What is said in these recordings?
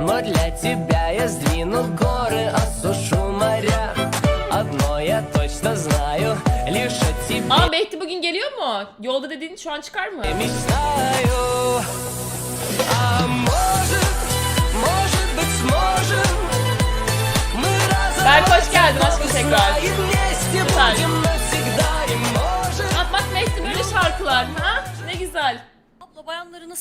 Но для тебя я сдвину горы, осушу моря Одно я точно знаю, лишь о тебе Aa Mehdi bugün geliyor mu? Yolda dediğin şu an çıkar mı? мечтаю А может, может быть сможем Мы разом Berk hoş geldin aşkım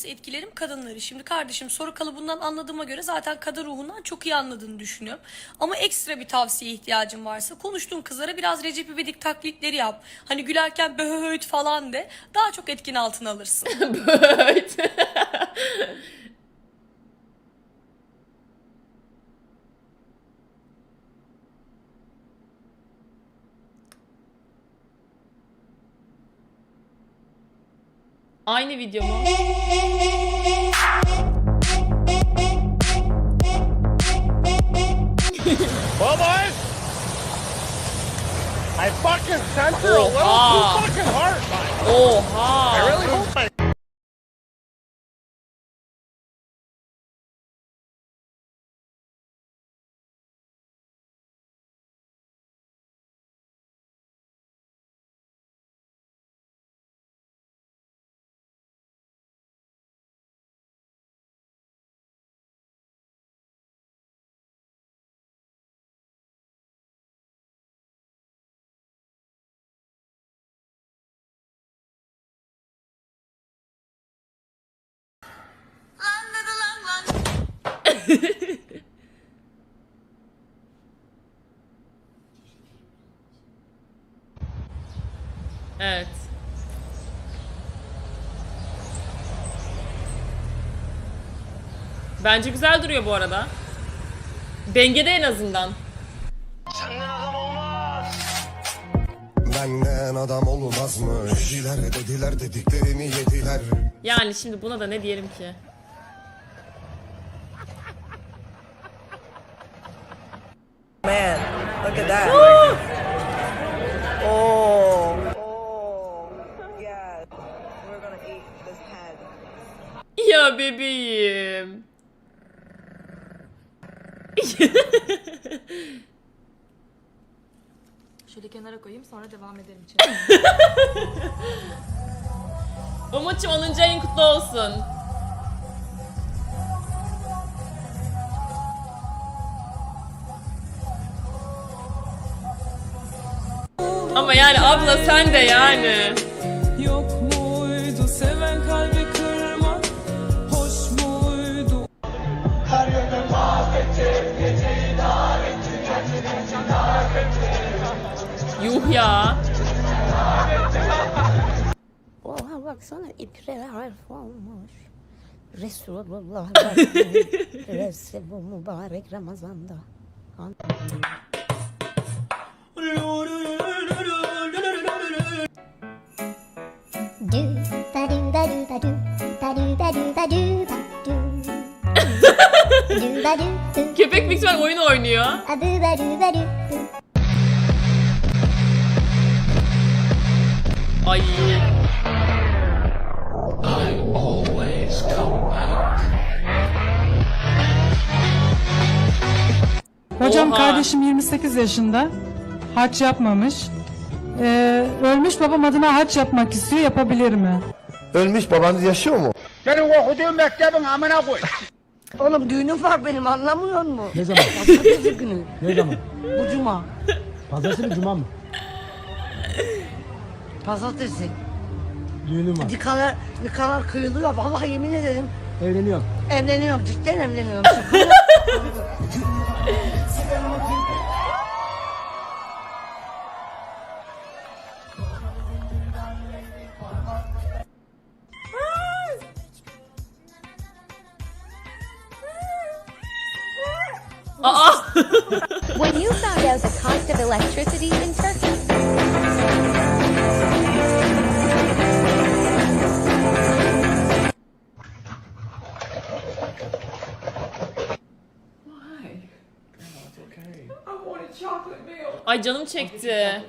Nasıl etkilerim kadınları? Şimdi kardeşim soru kalıbından anladığıma göre zaten kadın ruhundan çok iyi anladığını düşünüyorum. Ama ekstra bir tavsiye ihtiyacın varsa konuştuğun kızlara biraz Recep İvedik taklitleri yap. Hani gülerken böğüt falan de daha çok etkin altına alırsın. Evet. Aynı video mu? Well, boys, I fucking sent her a little too fucking hard. Oha. Evet. Bence güzel duruyor bu arada. Dengede en azından. Benden adam olmazmış Dediler dediler dediklerini yediler Yani şimdi buna da ne diyelim ki? Look at that. oh. Oh. Yeah. We're gonna eat this head. Ya bebeğim. Şöyle kenara koyayım sonra devam ederim. Umut'cum 10. ayın kutlu olsun. Ama yani abla sen de yani. Yok muydu seven kalbi kırmak Hoş muydu Yuh ya. Oha baksana ipre harf olmuş. Resulullah Resi bu mübarek Ramazan'da. do Köpek ihtimal oyun oynuyor. ba do ba do ba do do Ay. Hocam Oha. kardeşim 28 yaşında Haç yapmamış Ee, Ölmüş babam adına haç yapmak istiyor yapabilir mi? Ölmüş babanız yaşıyor mu? Senin okuduğun mektebin amına koy. Oğlum düğünüm var benim anlamıyor musun? Ne zaman? Pazartesi günü. Ne zaman? Bu cuma. Pazartesi mi cuma mı? Pazartesi. Düğünüm var. Nikalar, nikalar kıyılıyor. Vallahi yemin ederim. Evleniyorum. Evleniyorum. Cidden evleniyorum. Aa. When you found out the cost of electricity in Turkey, Ay canım çekti.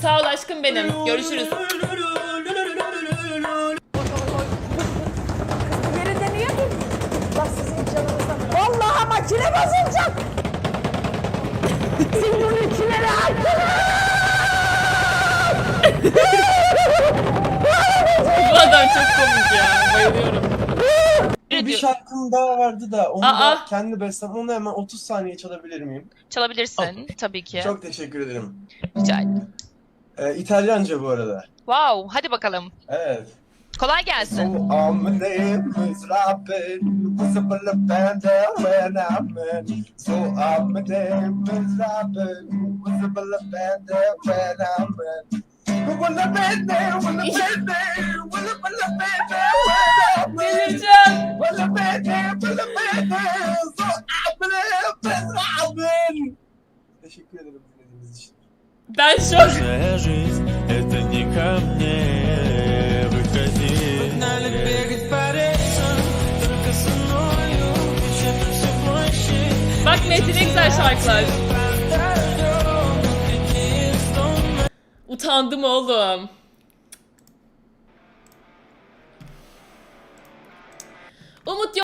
Sağ ol aşkım benim. Görüşürüz. Bozulacak. Senin onun içine ne Bu adam çok komik ya. Bayılıyorum. Ne Bir diyor? şarkım daha vardı da onu Aa! da kendi bestem. Onu hemen 30 saniye çalabilir miyim? Çalabilirsin tabii ki. Çok teşekkür ederim. Rica ederim. Ee, İtalyanca bu arada. Wow, hadi bakalım. Evet. Kolay gelsin. Delireceğim. Teşekkür ederim dinlediğiniz için. Ben şok. Bak Mehdi ne güzel şarkılar. Utandım oğlum. Umut